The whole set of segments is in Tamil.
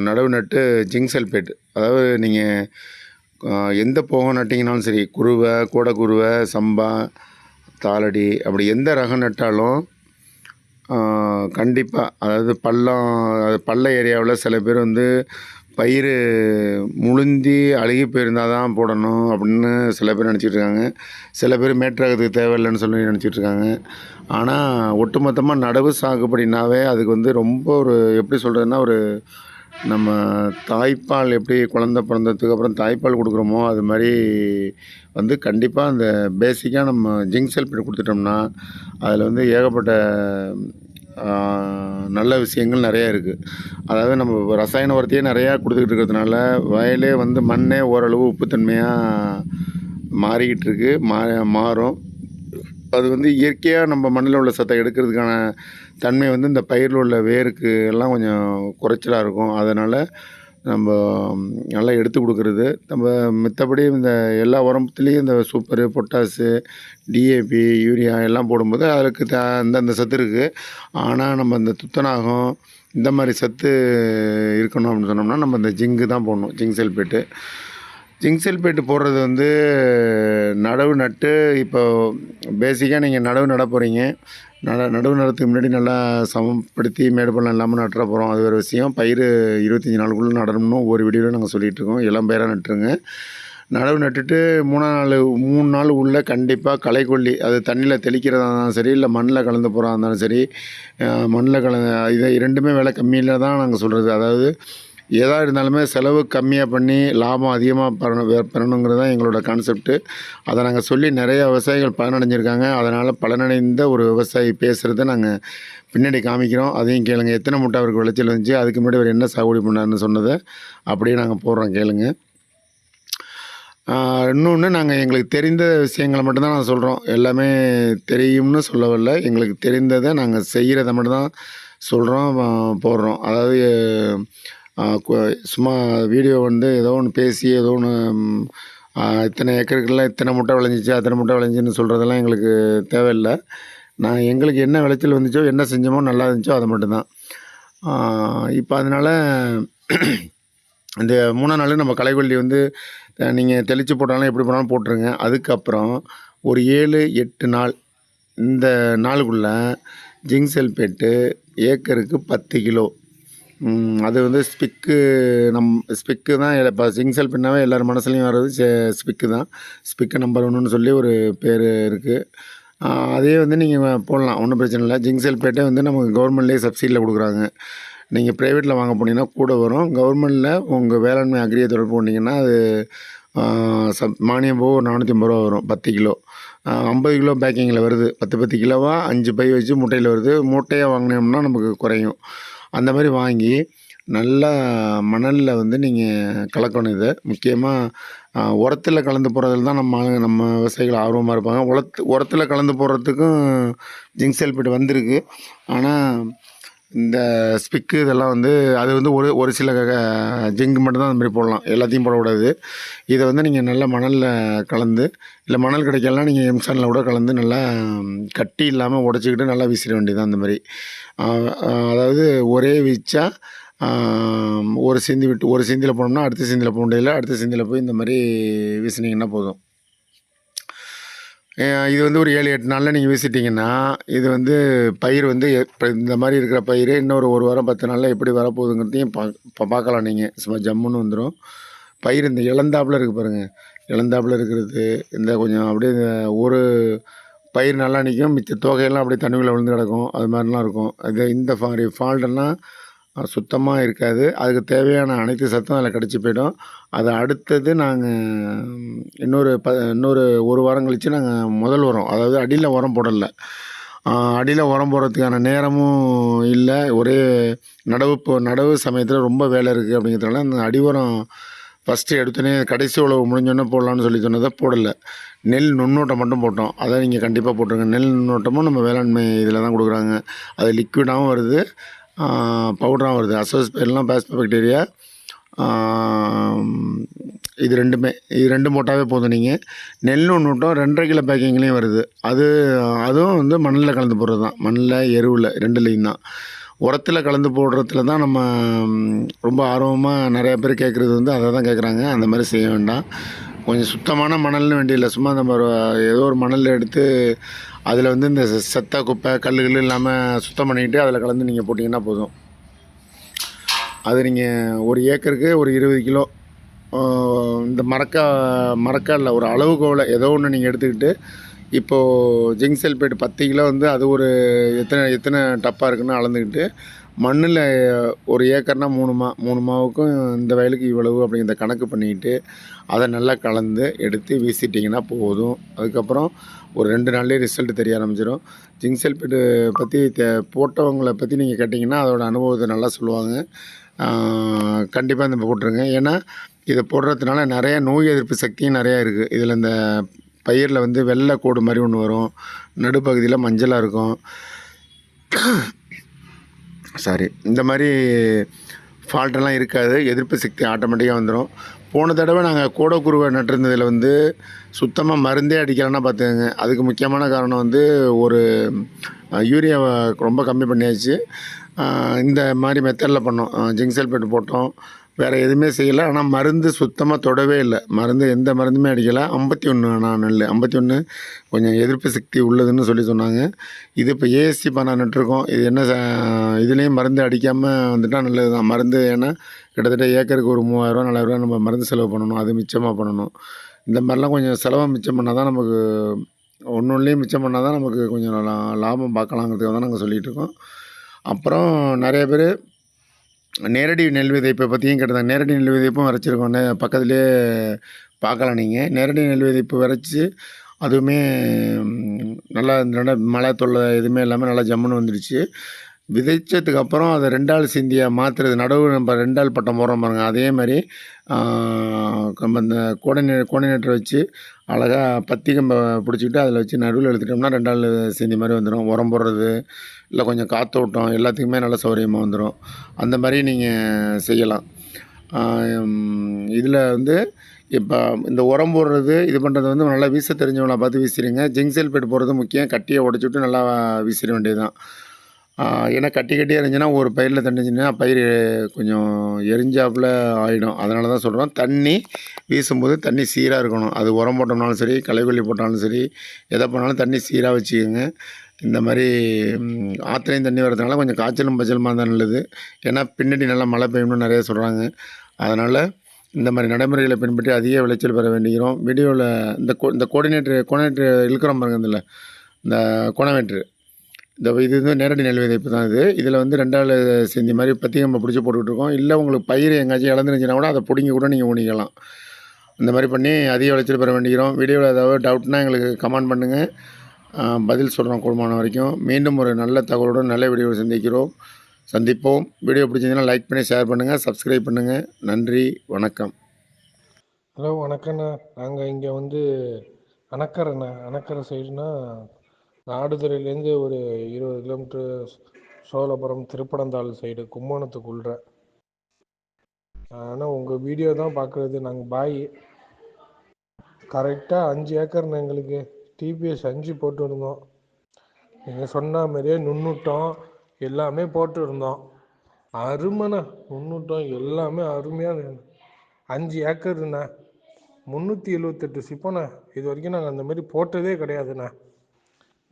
நடவு நட்டு ஜிங்க் சல்பேட் அதாவது நீங்கள் எந்த போகம் நட்டிங்கனாலும் சரி குருவை கூட குருவை சம்பா தாளடி அப்படி எந்த ரகம் நட்டாலும் கண்டிப்பாக அதாவது பள்ளம் பள்ள ஏரியாவில் சில பேர் வந்து பயிர் முழுந்தி அழுகி போயிருந்தால் தான் போடணும் அப்படின்னு சில பேர் நினச்சிட்ருக்காங்க சில பேர் மேற்றகத்துக்கு தேவையில்லைன்னு சொல்லி நினச்சிட்டு இருக்காங்க. ஆனால் ஒட்டுமொத்தமாக நடவு சாகுபடினாவே அதுக்கு வந்து ரொம்ப ஒரு எப்படி சொல்கிறதுன்னா ஒரு நம்ம தாய்ப்பால் எப்படி குழந்த பிறந்ததுக்கு அப்புறம் தாய்ப்பால் கொடுக்குறோமோ அது மாதிரி வந்து கண்டிப்பாக அந்த பேசிக்காக நம்ம ஜிங்க் சல்பேட் கொடுத்துட்டோம்னா அதில் வந்து ஏகப்பட்ட நல்ல விஷயங்கள் நிறையா இருக்குது அதாவது நம்ம ரசாயன உரத்தையே நிறையா கொடுத்துக்கிட்டு இருக்கிறதுனால வயலே வந்து மண்ணே ஓரளவு உப்புத்தன்மையாக மாறிக்கிட்டு இருக்கு. மா மாறும். அது வந்து இயற்கையாக நம்ம மண்ணில் உள்ள சத்தை எடுக்கிறதுக்கான தன்மை வந்து இந்த பயிரில் உள்ள வேருக்கு எல்லாம் கொஞ்சம் குறைச்சலாக இருக்கும். அதனால் நம்ம நல்லா எடுத்து கொடுக்குறது. நம்ம மத்தபடி இந்த எல்லா உரத்துலேயும் இந்த சூப்பரு பொட்டாசு டிஏபி யூரியா எல்லாம் போடும்போது அதுக்கு த அந்தந்த சத்து இருக்குது ஆனால் நம்ம இந்த துத்தநாகம் இந்த மாதிரி சத்து இருக்கணும் அப்படின்னு சொன்னோம்னா நம்ம இந்த ஜிங்கு தான் போடணும். ஜிங்க் செல்பேட்டு. ஜிங்க் சல்பேட்டு போடுறது வந்து நடவு நட்டு இப்போ பேசிக்காக நீங்கள் நடவு நட போகிறீங்க நட நடவு நடத்துக்கு முன்னாடி நல்லா சமப்படுத்தி மேடு பள்ளம் இல்லாமல் நட்டுற போகிறோம் அது ஒரு விஷயம். பயிர் இருபத்தஞ்சி நாளுக்குள்ளே நடணும்னு ஒவ்வொரு வீடியோவில் நாங்கள் சொல்லிகிட்டு இருக்கோம் இளம் பயிராக நட்டுருங்க. நடவு நட்டுட்டு மூணாம் நாள் மூணு நாள் உள்ளே கண்டிப்பாக களைக்கொல்லி அது தண்ணியில் தெளிக்கிறதா இருந்தாலும் சரி இல்லை மண்ணில் கலந்து போகிறதா இருந்தாலும் சரி மண்ணில் கலந்து இதை இரண்டுமே விலை கம்மியில் தான் நாங்கள் சொல்கிறது அதாவது எதாக இருந்தாலுமே செலவு கம்மியாக பண்ணி லாபம் அதிகமாக பெறணும் பெறணுங்கிறது தான் எங்களோட கான்செப்ட்டு அதை நாங்கள் சொல்லி நிறைய விவசாயிகள் பலனடைஞ்சிருக்காங்க அதனால் பலனடைந்த ஒரு விவசாயி பேசுகிறத நாங்கள் பின்னாடி காமிக்கிறோம். அதையும் கேளுங்க. எத்தனை மூட்டை அவருக்கு விளைச்சல் வந்துச்சு அதுக்கு முன்னாடி அவர் என்ன சாகுபடி பண்ணாருன்னு சொன்னதை அப்படியே நாங்கள் போடுறோம் கேளுங்க. இன்னொன்று நாங்கள் எங்களுக்கு தெரிந்த விஷயங்களை மட்டும்தான் நான் சொல்கிறோம் எல்லாமே தெரியும்னு சொல்லவில்லை. எங்களுக்கு தெரிந்ததை நாங்கள் செய்கிறத மட்டும்தான் சொல்கிறோம் போடுறோம். அதாவது சும்மா வீடியோ வந்து ஏதோ ஒன்று பேசி ஏதோ ஒன்று இத்தனை ஏக்கருக்குள்ள இத்தனை முட்டை விளைஞ்சிச்சு அத்தனை முட்டை விளைஞ்சின்னு சொல்கிறதெல்லாம் எங்களுக்கு தேவையில்லை. நான் எங்களுக்கு என்ன விளைச்சல் வந்துச்சோ என்ன செஞ்சோமோ நல்லா இருந்துச்சோ அதை மட்டும்தான். இப்போ அதனால் இந்த மூணாம் நாள் நம்ம களைக்கொல்லி வந்து நீங்கள் தெளித்து போட்டாலும் எப்படி போனாலும் போட்டுருங்க. அதுக்கப்புறம் ஒரு ஏழு எட்டு நாள் இந்த நாளுக்குள்ளே ஜிங்க் செல்பேட்டு ஏக்கருக்கு பத்து கிலோ. அது வந்து ஸ்பிக்கு நம் ஸ்பிக்கு தான் இப்போ செல் பின்னாவே எல்லார் மனசுலையும் வர்றது செ- ஸ்பிக்கு தான். ஸ்பிக்கு நம்பர் ஒன்றுன்னு சொல்லி ஒரு பேர் இருக்குது அதே வந்து நீங்கள் போடலாம் ஒன்றும் பிரச்சனை இல்லை. ஜிங்க் சல்பேட்டே வந்து நமக்கு கவர்மெண்ட்லேயே சப்சிடியில் கொடுக்குறாங்க. நீங்கள் ப்ரைவேட்டில் வாங்க போனீங்கன்னா கூட வரும். கவர்மெண்ட்டில் உங்கள் வேளாண்மை அக்ரியை தொடர்பு பண்ணிங்கன்னா அது சப் மானியம் போக ஒரு நானூற்றி ஐம்பது ரூபா வரும் பத்து கிலோ. ஐம்பது கிலோ பேக்கிங்கில் வருது. பத்து பத்து கிலோவாக அஞ்சு பை வச்சு மூட்டையில் வருது. மூட்டையாக வாங்கினோம்னா நமக்கு குறையும். அந்த மாதிரி வாங்கி நல்லா மணலில் வந்து நீங்கள் கலக்கணும் இதை. முக்கியமாக உரத்தில் கலந்து போடுறதுல தான் நம்ம நம்ம விவசாயிகள் ஆர்வமாக இருப்பாங்க. உரத்து உரத்தில் கலந்து போடுறதுக்கும் ஜிங்க் சல்பேட் வந்திருக்கு. ஆனால் இந்த ஸ்பிக்கு இதெல்லாம் வந்து அது வந்து ஒரு ஒரு சில ஜிங்க் மட்டும்தான் அந்த மாதிரி போடலாம். எல்லாத்தையும் போடக்கூடாது. இதை வந்து நீங்கள் நல்லா மணலில் கலந்து இல்லை மணல் கிடைக்கலாம் நீங்கள் எம்சானில் கூட கலந்து நல்லா கட்டி இல்லாமல் உடச்சிக்கிட்டு நல்லா வீசிட வேண்டியது அந்த மாதிரி. அதாவது ஒரே வீச்சா ஒரு சிந்தி விட்டு ஒரு சிந்தியில் போனோம்னா அடுத்த சிந்தியில் போக முடியல அடுத்த சிந்தியில் போய் இந்த மாதிரி வீசினீங்கன்னா போதும். இது வந்து ஒரு ஏழு எட்டு நாளில் நீங்கள் வீசிட்டிங்கன்னா இது வந்து பயிர் வந்து இந்த மாதிரி இருக்கிற பயிர் இன்னொரு ஒரு வாரம் பத்து நாளில் எப்படி வரப்போகுதுங்கிறதையும் பா பார்க்கலாம் நீங்கள் சும்மா ஜம்முன்னு வந்துடும் பயிர் இந்த இளந்தாப்பில் இருக்குது பாருங்கள் இளந்தாப்பில் இருக்கிறது இந்த கொஞ்சம் அப்படியே இந்த ஒரு பயிர் நல்லா நிற்கும் மிச்ச தொகையெல்லாம் அப்படியே தண்ணிக்குள்ளே விழுந்து கிடக்கும். அது மாதிரிலாம் இருக்கும். அது இந்த மாதிரி ஃபால்ட்டெல்லாம் சுத்தமாக இருக்காது. அதுக்கு தேவையான அனைத்து சத்தும் அதில் கிடச்சி போயிடும். அது அடுத்தது நாங்கள் இன்னொரு ப இன்னொரு ஒரு வாரம் கழித்து நாங்கள் முதல் உரம் அதாவது அடியில் உரம் போடலை. அடியில் உரம் போடுறதுக்கான நேரமும் இல்லை. ஒரே நடவு நடவு சமயத்தில் ரொம்ப வேலை இருக்குது அப்படிங்கிறதுனால அந்த அடி உரம் ஃபஸ்ட்டு எடுத்தோடனே கடைசி உழவு முடிஞ்சோடனே போடலான்னு சொல்லி சொன்னதை போடலை. நெல் நுண்ணோட்டம் மட்டும் போட்டோம். அதை நீங்கள் கண்டிப்பாக போட்டுருங்க. நெல் நுண்ணோட்டமும் நம்ம வேளாண்மை இதில் தான் கொடுக்குறாங்க. அது லிக்விடாகவும் வருது. பவுடராகவும் வருது. அசோஸ்பெல்லாம் பேக்டீரியா இது ரெண்டுமே. இது ரெண்டும் போட்டாவே போதும் நீங்கள் நெல் நுண்ணூட்டம் ரெண்டரை கிலோ பேக்கிங்லேயும் வருது. அது அதுவும் வந்து மண்ணில் கலந்து போடுறது தான். மண்ணில் எருவில் ரெண்டுலேயும் தான் உரத்தில் கலந்து போடுறதுல தான் நம்ம ரொம்ப ஆர்வமாக நிறைய பேர் கேட்குறது வந்து அதை தான் கேட்குறாங்க அந்த மாதிரி செய்ய வேண்டாம். கொஞ்சம் சுத்தமான மணல்னு வேண்டியதில்லை சும்மா நம்ம ஏதோ ஒரு மணல் எடுத்து அதில் வந்து இந்த செத்த குப்பை கல்லுகள் இல்லாமல் சுத்தம் பண்ணிக்கிட்டு அதில் கலந்து நீங்கள் போட்டிங்கன்னா போதும். அது நீங்கள் ஒரு ஏக்கருக்கு ஒரு இருபது கிலோ இந்த மரக்கா மரக்கா இல்லை ஒரு அளவுகோலை ஏதோ ஒன்று நீங்கள் எடுத்துக்கிட்டு இப்போது ஜிங்க் சல்பேட் பத்து கிலோ வந்து அது ஒரு எத்தனை எத்தனை டப்பாக இருக்குன்னு அளந்துக்கிட்டு மண்ணில் ஒரு ஏக்கர்னால் மூணு மா மூணு மாவுக்கும் இந்த வயலுக்கு இவ்வளவு அப்படிங்கிறத கணக்கு பண்ணிக்கிட்டு அதை நல்லா கலந்து எடுத்து வீசிட்டிங்கன்னா போதும். அதுக்கப்புறம் ஒரு ரெண்டு நாள்லேயே ரிசல்ட் தெரிய ஆரம்பிச்சிடும் ஜிங்க் சல்பேட்டு பற்றி தே போட்டவங்களை பற்றி நீங்கள் கேட்டிங்கன்னா அதோடய அனுபவத்தை நல்லா சொல்லுவாங்க. கண்டிப்பாக இந்த போட்டுருங்க. ஏன்னா இதை போடுறதுனால நிறைய நோய் எதிர்ப்பு சக்தியும் நிறையா இருக்குது இதில் இந்த பயிரில் வந்து வெள்ளை கோடு மாதிரி ஒன்று வரும். நடுப்பகுதியில் மஞ்சளாக இருக்கும். சாரி இந்த மாதிரி ஃபால்ட்டெல்லாம் இருக்காது. எதிர்ப்பு சக்தி ஆட்டோமேட்டிக்காக வந்துடும் போன தடவை நாங்கள் கோடக்குருவை நட்டிருந்ததில் வந்து சுத்தமாக மருந்தே அடிக்கலைன்னா பார்த்துக்கோங்க. அதுக்கு முக்கியமான காரணம் வந்து ஒரு யூரியாவை ரொம்ப கம்மி பண்ணியாச்சு. இந்த மாதிரி மெத்தடில் பண்ணோம். ஜிங்க் சல்பேட் போட்டோம். வேறு எதுவுமே செய்யலை. ஆனால் மருந்து சுத்தமாக தொடவே இல்லை. மருந்து எந்த மருந்துமே அடிக்கலை. ஐம்பத்தி ஒன்று நான் நெல் ஐம்பத்தி ஒன்று கொஞ்சம் எதிர்ப்பு சக்தி உள்ளதுன்னு சொல்லி சொன்னாங்க. இது இப்போ ஏஎஸ்சி பண்ண நட்டுருக்கோம். இது என்ன ச- இதுலேயும் மருந்து அடிக்காமல் வந்துட்டால் நல்லது தான் மருந்து ஏன்னா கிட்டத்தட்ட ஏக்கருக்கு ஒரு மூவாயிரரூவா நாலாயிரரூவா நம்ம மருந்து செலவு பண்ணணும். அது மிச்சமாக பண்ணணும். இந்த மாதிரிலாம் கொஞ்சம் செலவை மிச்சம் பண்ணால் தான் நமக்கு ஒன்று ஒன்றுலேயும் மிச்சம் பண்ணால் தான் நமக்கு கொஞ்சம் லா- லாபம் பார்க்கலாங்கிறதுக்காக தான் நாங்கள் சொல்லிகிட்டு இருக்கோம். அப்புறம் நிறைய பேர் நேரடி நெல் விதைப்பை பற்றியும் கேட்டிருந்தாங்க நேரடி நெல் விதைப்பும் விதைச்சிருக்கோம் நே பக்கத்துலேயே பார்க்கலாம் நீங்கள் நேரடி நெல் விதைப்பு விதைச்சி அதுவுமே நல்லா நல்ல மழை தொல்லை எதுவுமே இல்லாமல் நல்லா ஜம்முன்னு வந்துடுச்சு. விதைச்சதுக்கப்புறம் அதை ரெண்டாள் சிந்தியை மாற்றுறது நடவு நம்ம ரெண்டாள் பட்டம் போடுறோம் பாருங்கள் அதே மாதிரி நம்ம இந்த கோடினே கோடினேட்டர் வச்சு அழகாக பத்தி கம்பை பிடிச்சிக்கிட்டு அதில் வச்சு நடுவில் எடுத்துட்டோம்னா ரெண்டாள் சேர்ந்த மாதிரி வந்துடும் உரம் போடுறது இல்லை கொஞ்சம் காற்றோட்டம் எல்லாத்துக்குமே நல்ல சௌகரியமாக வந்துடும் அந்த மாதிரி நீங்கள் செய்யலாம். இதில் வந்து இப்போ இந்த உரம் போடுறது இது பண்ணுறது வந்து நல்லா வீச தெரிஞ்சவங்கள பார்த்து வீசிடுங்க. ஜிங்க் சல்பேட் போடுறது முக்கியம். கட்டியை உடச்சிட்டு நல்லா வீசிட வேண்டியது தான் ஏன்னா கட்டி கட்டியாக இருந்துச்சுன்னா ஒரு பயிரில் தண்ணிச்சுன்னா பயிர் கொஞ்சம் எரிஞ்சாப்புல ஆகிடும் அதனால தான் சொல்கிறோம் தண்ணி வீசும்போது தண்ணி சீராக இருக்கணும். அது உரம் போட்டோம்னாலும் சரி களைக்கொல்லி போட்டாலும் சரி எதை பண்ணாலும் தண்ணி சீராக வச்சுக்கோங்க. இந்த மாதிரி ஆற்றுலையும் தண்ணி வரதுனால கொஞ்சம் காய்ச்சலும் பச்சலுமாக தான் நல்லது. ஏன்னா பின்னாடி நல்லா மழை பெய்யணும்னு நிறைய சொல்கிறாங்க அதனால் இந்த மாதிரி நடைமுறைகளை பின்பற்றி அதிக விளைச்சல் பெற வேண்டிக்கிறோம் வீடியோவில் இந்த கோ இந்த கோஆர்டினேட்டர் கோஆர்டினேட்டர் இழுக்கிறோம் பாருங்க இதில் இந்த கோணவேட்ரு இந்த இது வந்து நேரடி நெல் விதைப்பு தான் இது. இதில் வந்து ரெண்டாள் செஞ்ச மாதிரி பத்தி நம்ம பிடிச்சி போட்டுக்கிட்டு இருக்கோம். இல்லை உங்களுக்கு பயிர் எங்கேயாச்சும் இழந்துருந்துச்சுன்னா கூட அதை பிடிங்கி கூட நீங்கள் ஊனிக்கலாம். இந்த மாதிரி பண்ணி அதிக விளைச்சல் பெற வேண்டிக்கிறோம். வீடியோவில் ஏதாவது டவுட்னா எங்களுக்கு கமெண்ட் பண்ணுங்கள் பதில் சொல்கிறோம் கூடுமான வரைக்கும். மீண்டும் ஒரு நல்ல தகவலுடன் நல்ல வீடியோவை சந்திக்கிறோம். சந்திப்போம். வீடியோ பிடிச்சிருந்தீங்கன்னா லைக் பண்ணி ஷேர் பண்ணுங்கள் சப்ஸ்கிரைப் பண்ணுங்கள் நன்றி. வணக்கம். ஹலோ வணக்கண்ணா. நாங்கள் இங்கே வந்து அணக்கரைண்ணா. அணக்கரை சைடுனா நாடுதுறையிலேருந்து ஒரு இருபது கிலோமீட்டர் சோழபுரம் திருப்பனந்தாள் சைடு கும்போணத்துக்குள்ள ஆனால் உங்கள் வீடியோ தான் பார்க்குறது நாங்கள் பாய். கரெக்டாக அஞ்சு ஏக்கர் எங்களுக்கு டிபிஎஸ் அஞ்சு போட்டு இருந்தோம். நீங்கள் சொன்ன மாதிரியே நுண்ணூட்டம் எல்லாமே போட்டு இருந்தோம். அருமைண்ணா நுண்ணூட்டம் எல்லாமே அருமையாக அஞ்சு ஏக்கர்ண்ணா. முந்நூற்றி எழுவத்தெட்டு சிப்போண்ணா. இது வரைக்கும் நாங்கள் அந்த மாதிரி போட்டதே கிடையாதுண்ணா.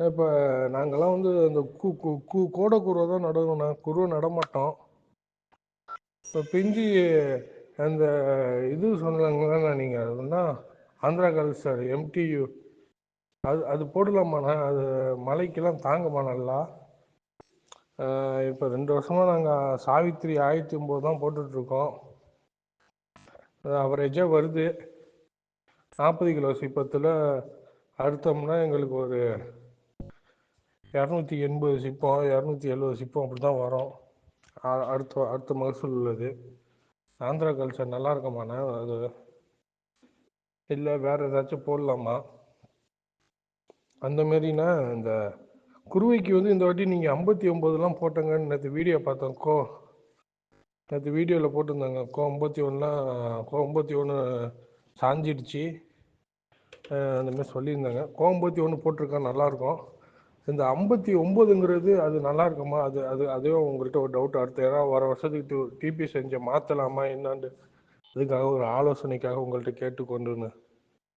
இப்போ நாங்கள்லாம் வந்து அந்த கூ கூ கூ கோடை குருவை தான் நடணும்ண்ணா குருவை நடமாட்டோம். இப்போ பிஞ்சி அந்த இது சொன்னாங்களா நீங்கள் அதுன்னா ஆந்திரா கல்சர் எம்டியூ அது அது போடலாமாண்ணா? அது மலைக்கெல்லாம் தாங்கம்மா நல்லா? இப்போ ரெண்டு வருஷமாக நாங்கள் சாவித்திரி ஆயிரத்தி ஒம்பது தான் போட்டுட்ருக்கோம். அவரேஜாக வருது. நாற்பது கிலோ சிப்பத்தில் அறுத்தோம்னா எங்களுக்கு ஒரு இரநூத்தி எண்பது சிப்பம் இரநூத்தி எழுபது சிப்பம் அப்படி தான் வரும் அடுத்த அடுத்த மகசூல் உள்ளது. ஆந்திரா கல்ச்சர் நல்லா இருக்குமாண்ணே? அது இல்லை வேற ஏதாச்சும் போடலாமா? அந்த மாரிண்ணா இந்த குருவைக்கு வந்து இந்த வாட்டி நீங்கள் ஐம்பத்தி ஒம்பதுலாம் போட்டங்கன்னு நேற்று வீடியோ பார்த்தோம் கோ. நேற்று வீடியோவில் போட்டிருந்தாங்க கோ ஐம்பத்தி ஒன்றுலாம் கோ ஐம்பத்தி ஒன்று சாஞ்சிடுச்சு. அந்தமாரி அந்த மாதிரி சொல்லியிருந்தாங்க. கோ ஐம்பத்தி ஒன்று போட்டிருக்கா நல்லாயிருக்கும் இந்த ஐம்பத்தி ஒம்போதுங்கிறது அது நல்லா இருக்குமா? அது அது அதுவே உங்கள்கிட்ட ஒரு டவுட் அடுத்த. ஏன்னா வர வருஷத்துக்கு டிபி செஞ்ச மாற்றலாமா என்னான்னு அதுக்காக ஒரு ஆலோசனைக்காக உங்கள்கிட்ட கேட்டுக்கொண்டுன்னு.